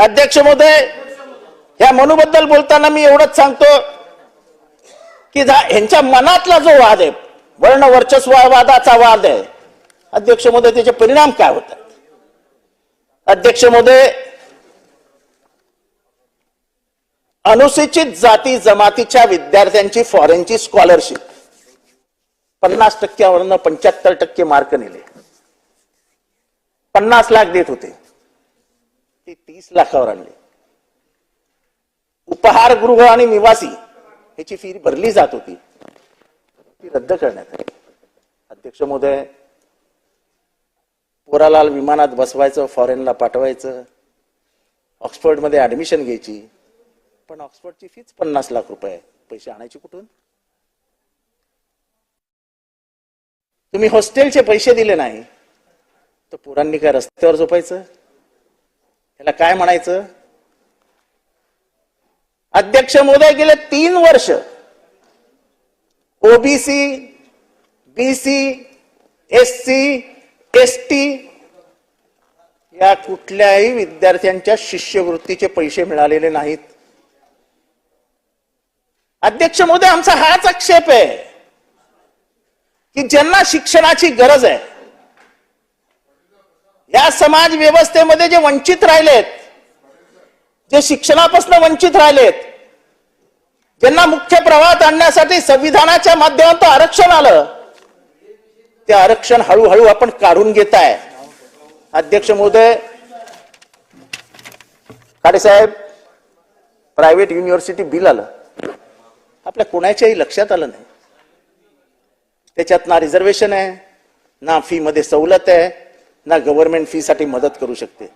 अध्यक्ष महोदय या मनूबद्दल बोलताना मी एवढंच सांगतो की जा- ह्यांच्या मनातला जो वाद आहे वर्ण वर्चस्ववादाचा वाद आहे अध्यक्ष महोदय त्याचे परिणाम काय होतात? अध्यक्ष महोदय अनुसूचित जाती जमातीच्या विद्यार्थ्यांची फॉरेनची स्कॉलरशिप पन्नास टक्क्यावरनं पंच्याहत्तर टक्के मार्क नेले. पन्नास लाख देत होते. ते तीस लाखावर आणले. उपहारगृह आणि निवासी ह्याची फी भरली जात होती. ती रद्द करण्यात आली. अध्यक्ष महोदय पोरालाल विमानात बसवायचं फॉरेनला पाठवायचं ऑक्सफर्डमध्ये ऍडमिशन घ्यायची पण ऑक्सफर्डची फीच पन्नास लाख रुपये पैसे आणायचे कुठून? तुम्ही हॉस्टेलचे पैसे दिले नाही तर पोरांनी काय रस्त्यावर झोपायचं? त्याला काय म्हणायचं? अध्यक्ष महोदय गेले तीन वर्ष. OBC BC S C S T या कुठल्याही विद्यार्थ्यांच्या शिष्यवृत्तीचे पैसे मिळालेले नाहीत. अध्यक्ष महोदय आमचा हाच आक्षेप आहे की ज्यांना शिक्षणाची गरज आहे या समाज व्यवस्थेमध्ये जे वंचित राहिलेत जे शिक्षणापासून वंचित राहिलेत ज्यांना मुख्य प्रवाहात आणण्यासाठी संविधानाच्या माध्यमातून आरक्षण आलं ते आरक्षण हळूहळू आपण काढून घेताय अध्यक्ष महोदय खाडेसाहेब प्रायव्हेट युनिव्हर्सिटी बिल आलं. आपल्या कोणाच्याही लक्षात आलं नाही. त्याच्यात ना रिझर्वेशन आहे ना फी मध्ये सवलत आहे. ना गव्हर्नमेंट फीसाठी मदत करू शकते.